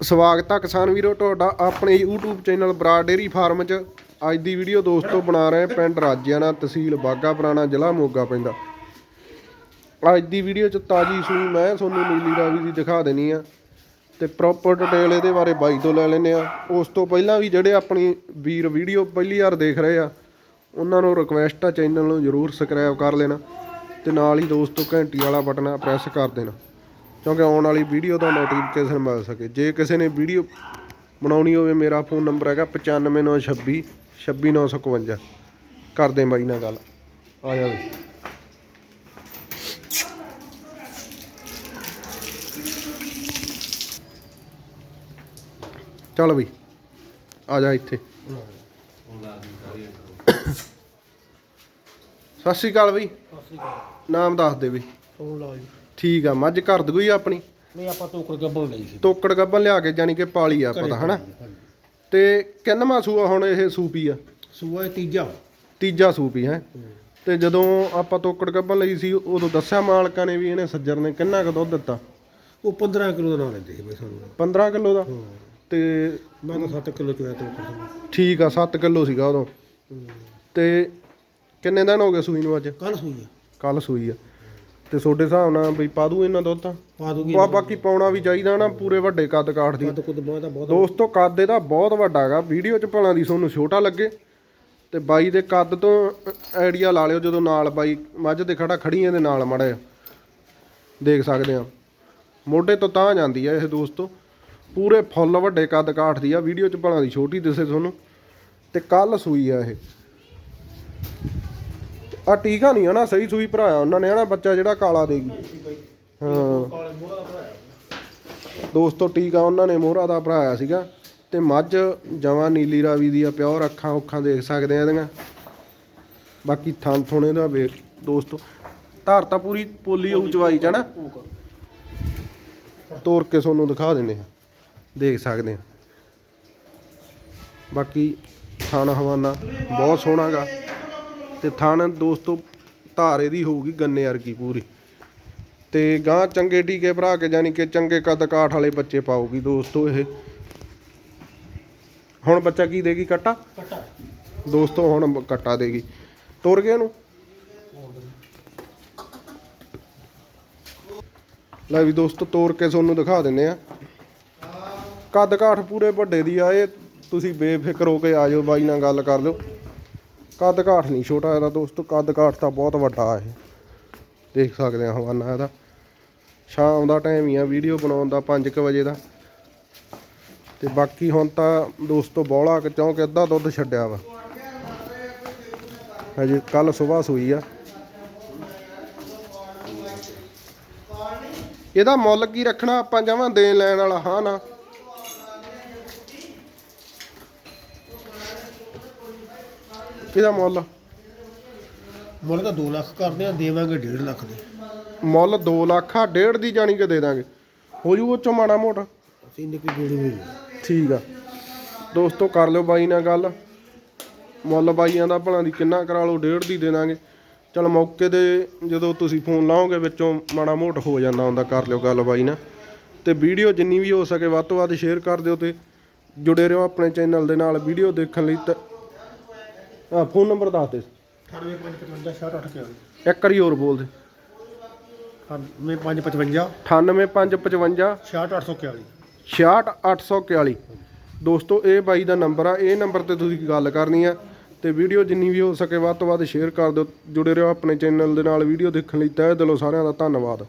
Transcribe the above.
ਸਵਾਗਤ ਆ ਕਿਸਾਨ ਵੀਰੋ, ਤੁਹਾਡਾ ਆਪਣੇ YouTube ਚੈਨਲ ਬਰਾ ਡੇਰੀ ਫਾਰਮ 'ਚ। ਅੱਜ ਦੀ ਵੀਡੀਓ ਦੋਸਤੋ ਬਣਾ ਰਹੇ ਹਾਂ ਪਿੰਡ ਰਾਜਿਆਣਾ ਤਹਿਸੀਲ ਬਾਗਾ ਪੁਰਾਣਾ, ਜ਼ਿਲ੍ਹਾ ਮੋਗਾ ਪੈਂਦਾ ਅੱਜ ਦੀ ਵੀਡੀਓ 'ਚ ਤਾਜੀ ਸੂਈ ਮੈਂ ਤੁਹਾਨੂੰ ਨੀਲੀ ਰਾਵੀ ਦੀ ਦਿਖਾ ਦੇਣੀ ਆ ਤੇ ਪ੍ਰੋਪਰ ਡਿਟੇਲ ਇਹਦੇ ਬਾਰੇ ਬਾਈ ਤੋਂ ਲੈ ਲੈਨੇ ਆ। ਉਸ ਤੋਂ ਪਹਿਲਾਂ ਵੀ ਜਿਹੜੇ ਆਪਣੀ ਵੀਰ ਵੀਡੀਓ ਪਹਿਲੀ ਵਾਰ ਦੇਖ ਰਹੇ ਆ, ਉਹਨਾਂ ਨੂੰ ਰਿਕਵੈਸਟ ਆ ਚੈਨਲ ਨੂੰ ਜਰੂਰ ਸਬਸਕ੍ਰਾਈਬ ਕਰ ਲੈਣਾ ਤੇ ਨਾਲ ਹੀ ਦੋਸਤੋ ਘੰਟੀ ਵਾਲਾ ਬਟਨ ਆ ਪ੍ਰੈਸ ਕਰ ਦੇਣਾ। ਕਿਉਂਕਿ ਆਉਣ ਵਾਲੀ ਵੀਡੀਓ ਦਾ ਨੋਟੀਫਿਕੇਸ਼ਨ ਮਿਲ ਸਕੇ। ਜੇ ਕਿਸੇ ਨੇ ਵੀਡੀਓ ਬਣਾਉਣੀ ਹੋਵੇ ਮੇਰਾ ਫੋਨ ਨੰਬਰ ਹੈਗਾ 95926 26951 ਕਰਦੇ ਬਾਈ ਨਾਲ ਗੱਲ। ਆ ਜਾ ਬਈ। ਚੱਲ ਬਈ। ਆ ਜਾ ਇੱਥੇ। ਸਤਿ ਸ਼੍ਰੀ ਅਕਾਲ ਬਈ। ਨਾਮ ਦੱਸ ਦੇ ਬਈ। ਫੋਨ ਲਾਓ ਜੀ। ਠੀਕ ਆ ਮੱਝ ਘਰ ਦੀ ਕੋਈ ਆਪਣੀ? ਨਹੀਂ ਆਪਾਂ ਟੋਕਰ ਗੱਬਲ ਲਈ ਸੀ। ਤੋਕੜ ਗੱਬਨ ਲਿਆ ਕੇ ਜਾਨੀ ਕਿ ਪਾਲੀ ਆ ਪਤਾ ਹਨਾ? ਤੇ ਕਿੰਨਵਾਂ ਸੂਆ ਹੁਣ ਇਹ ਸੂਪੀ ਆ? ਸੂਆ ਇਹ ਤੀਜਾ। ਤੀਜਾ ਸੂਪੀ ਹੈ ਤੇ ਜਦੋਂ ਆਪਾਂ ਤੋਕੜ ਗੱਬਨ ਲਈ ਸੀ ਉਦੋਂ ਦੱਸਿਆ ਮਾਲਕਾਂ ਨੇ ਵੀ ਇਹਨੇ ਸੱਜਰ ਨੇ ਕਿੰਨਾ ਕੁ ਦੁੱਧ ਦਿੱਤਾ? ਉਹ 15 ਕਿਲੋ ਦਾ ਨਾਂ ਲੈਂਦੇ ਸੀ ਬਈ ਸਾਨੂੰ। 15 ਕਿਲੋ ਦਾ? ਹਾਂ। ਤੇ ਮੈਂ ਤਾਂ 7 ਕਿਲੋ ਚੋਇਆ ਟੋਕਰ ਸਾਨੂੰ ਠੀਕ ਆ 7 ਕਿਲੋ ਸੀਗਾ ਉਦੋਂ। ਤੇ ਕਿੰਨੇ ਦਿਨ ਹੋ ਗਏ ਸੂਈ ਨੂੰ ਅੱਜ? ਕੱਲ ਸੂਈ ਆ। ਕੱਲ ਸੂਈ ਆ। ਤੇ ਤੁਹਾਡੇ ਹਿਸਾਬ ਨਾਲ ਬਈ ਪਾ ਦੂ ਇਹਨਾਂ ਦੁੱਧ? ਤਾਂ ਪਾ ਦੂਗੀ ਬਾ ਬਾਕੀ ਪਾਉਣਾ ਵੀ ਚਾਹੀਦਾ ਨਾ ਪੂਰੇ ਵੱਡੇ ਕੱਦ ਕਾਠ ਦੀ। ਕੱਦ ਕੁੱਦ ਬਹੁਤ ਆ ਬਹੁਤ ਦੋਸਤੋ ਕੱਦ ਇਹਦਾ ਬਹੁਤ ਵੱਡਾ ਹੈਗਾ। ਵੀਡੀਓ 'ਚ ਭਲਾਂ ਦੀ ਤੁਹਾਨੂੰ ਛੋਟਾ ਲੱਗੇ। ਤੇ ਬਾਈ ਦੇ ਕੱਦ ਤੋਂ ਆਈਡੀਆ ਲਾ ਲਿਓ ਜਦੋਂ ਨਾਲ ਬਾਈ ਮੱਝ ਦੇ ਖੜਾ ਖੜੀ ਇਹਦੇ ਨਾਲ ਮੜਾ ਦੇਖ ਸਕਦੇ ਆ। ਮੋਢੇ ਤੋਂ ਤਾਂ ਜਾਂਦੀ ਆ ਇਹ ਦੋਸਤੋ। ਪੂਰੇ ਫੁੱਲ ਵੱਡੇ ਕੱਦ ਕਾਠ ਦੀ ਆ। ਵੀਡੀਓ 'ਚ ਭਲਾਂ ਦੀ ਛੋਟੀ ਦਿਸੇ ਤੁਹਾਨੂੰ। ਤੇ ਕੱਲ ਸੂਈ ਆ ਇਹ। ਆ ਟੀਕਾ ਨਹੀਂ ਆ ਨਾ, ਸਹੀ ਸੂਈ ਭਰਾਇਆ ਉਹਨਾਂ ਨੇ, ਹਨਾ, ਬੱਚਾ ਜਿਹੜਾ ਕਾਲਾ ਦੇਗੀ ਹਾਂ। ਦੋਸਤੋ, ਟੀਕਾ ਉਹਨਾਂ ਨੇ ਮੋਹਰਾ ਦਾ ਭਰਾਇਆ ਸੀਗਾ ਤੇ ਮੱਝ, ਜਵਾਂ, ਨੀਲੀ ਰਾਵੀ ਦੀ ਆ ਪਿਓਰ ਅੱਖਾਂ ਉੱਖਾਂ ਦੇਖ ਸਕਦੇ ਆ ਇਹਦੀਆਂ। ਬਾਕੀ ਥਾਂ ਥੋਣੇ ਦਾ ਵੇਖ, ਦੋਸਤੋ, ਧਾਰ ਤਾਂ ਪੂਰੀ ਪੋਲੀ ਹੋਊ ਚਵਾਈ ਚ ਨਾ ਤੋੜ ਕੇ ਤੁਹਾਨੂੰ ਦਿਖਾ ਦਿੰਦੇ ਆ, ਦੇਖ ਸਕਦੇ ਆ। ਬਾਕੀ ਥਾਣਾ ਹਵਾਨਾ ਬਹੁਤ ਸੋਹਣਾਗਾ ਤੇ ਥਣ ਦੋਸਤੋ ਧਾਰੇ ਦੀ ਹੋਊਗੀ ਗੰਨੇ ਵਰਗੀ ਪੂਰੀ। ਤੇ ਗਾਂ ਚੰਗੇ ਟੀਕੇ ਭਰਾ ਕੇ ਜਾਨੀ ਕਿ ਚੰਗੇ ਕੱਦ ਕਾਠ ਵਾਲੇ ਬੱਚੇ ਪਾਉਗੀ ਦੋਸਤੋ ਇਹ। ਹੁਣ ਬੱਚਾ ਕੀ ਦੇਗੀ ਕੱਟਾ? ਕੱਟਾ। ਦੋਸਤੋ ਹੁਣ ਕੱਟਾ ਦੇਗੀ। ਤੁਰ ਗਿਆ ਨੂੰ ਲੈ ਵੀ ਦੋਸਤੋ ਤੋੜ ਕੇ ਤੁਹਾਨੂੰ ਦਿਖਾ ਦਿੰਨੇ ਆ। ਕੱਦ ਕਾਠ ਪੂਰੇ ਵੱਡੇ ਦੀ ਆ ਇਹ ਤੁਸੀਂ ਬੇਫਿਕਰ ਹੋ ਕੇ ਆ ਜਾਓ ਬਾਈ ਨਾਲ ਗੱਲ ਕਰ ਲਿਓ। ਕੱਦ ਕਾਠ ਨਹੀਂ, ਛੋਟਾ ਇਹਦਾ ਦੋਸਤੋ, ਕੱਦ ਕਾਠ ਤਾਂ ਬਹੁਤ ਵੱਡਾ ਆ ਇਹ। ਦੇਖ ਸਕਦੇ ਆ ਹਵਾਨਾ ਇਹਦਾ। ਸ਼ਾਮ ਦਾ ਟਾਈਮ ਹੀ ਆ ਵੀਡੀਓ ਬਣਾਉਣ ਦਾ 5:00 ਵਜੇ ਦਾ। ਤੇ ਬਾਕੀ ਹੁਣ ਤਾਂ ਦੋਸਤੋ, ਬੋਲਾ ਕਿਉਂਕਿ ਅੱਧਾ ਦੁੱਧ ਛੱਡਿਆ ਵਾ। ਹਜੇ ਕੱਲ ਸਵੇਰ ਸੂਈ ਆ। ਇਹਦਾ ਮੁੱਲ ਕੀ ਰੱਖਣਾ? ਆਪਾਂ ਜਮਾਂ ਦੇਣ ਲੈਣ ਵਾਲਾ ਹਾਂ ਨਾ। ਇਹਦਾ ਮੁੱਲ ਮੁੱਲ ਤਾਂ 2 ਲੱਖ ਕਰਦੇ ਆ ਦੇਵਾਂਗੇ 1.5 ਲੱਖ ਦੇ। ਮੁੱਲ 2 ਲੱਖ ਆ ਡੇਢ ਦੀ ਜਾਣੀ ਕਿ ਦੇ ਦਾਂਗੇ? ਹੋ ਜੂ ਉਹ ਚੋਂ ਮਾੜਾ ਮੋਟਾ। ਅਸੀਂ ਨਿੱਕੀ ਗੋੜੀ ਹੋਈ। ਠੀਕ ਆ। ਦੋਸਤੋ ਕਰ ਲਿਓ ਬਾਈ ਨਾਲ ਗੱਲ। ਮੁੱਲ ਬਾਈਆਂ ਦਾ ਭਲਾਂ ਦੀ ਕਿੰਨਾ ਕਰਾ ਲਓ ਡੇਢ ਦੀ ਦੇ ਦਾਂਗੇ। ਚਲ ਮੌਕੇ ਤੇ ਜਦੋਂ ਤੁਸੀਂ ਫੋਨ ਲਾਓਗੇ ਵਿੱਚੋਂ ਮਾੜਾ ਮੋਟ ਹੋ ਜਾਂਦਾ ਹੁੰਦਾ ਕਰ ਲਿਓ ਗੱਲ ਬਾਈ ਨਾਲ। ਤੇ ਵੀਡੀਓ ਜਿੰਨੀ ਵੀ ਹੋ ਸਕੇ ਵੱਧ ਤੋਂ ਵੱਧ ਸ਼ੇਅਰ ਕਰ ਦਿਓ ਤੇ ਜੁੜੇ ਰਹੋ ਆਪਣੇ ਚੈਨਲ ਦੇ ਨਾਲ। ਵੀਡੀਓ ਦੇਖਣ ਲਈ ਆ ਫੋਨ ਨੰਬਰ ਦੱਸ ਦੇ। 98555 ਇੱਕ ਵਾਰੀ ਹੋਰ ਬੋਲ ਦੇ। 98555 98555 66841 66841 ਦੋਸਤੋ ਇਹ ਬਾਈ ਦਾ ਨੰਬਰ ਆ। ਇਹ ਨੰਬਰ ਤੇ ਤੁਸੀਂ ਗੱਲ ਕਰਨੀ ਆ ਤੇ ਵੀਡੀਓ ਜਿੰਨੀ ਵੀ ਹੋ ਸਕੇ ਵੱਧ ਤੋਂ ਵੱਧ ਸ਼ੇਅਰ ਕਰ ਦਿਓ। ਜੁੜੇ ਰਹੋ ਆਪਣੇ ਚੈਨਲ ਦੇ ਨਾਲ। ਵੀਡੀਓ ਦੇਖਣ ਲਈ ਤਹਿ ਦਿਲੋਂ ਸਾਰਿਆਂ ਦਾ ਧੰਨਵਾਦ।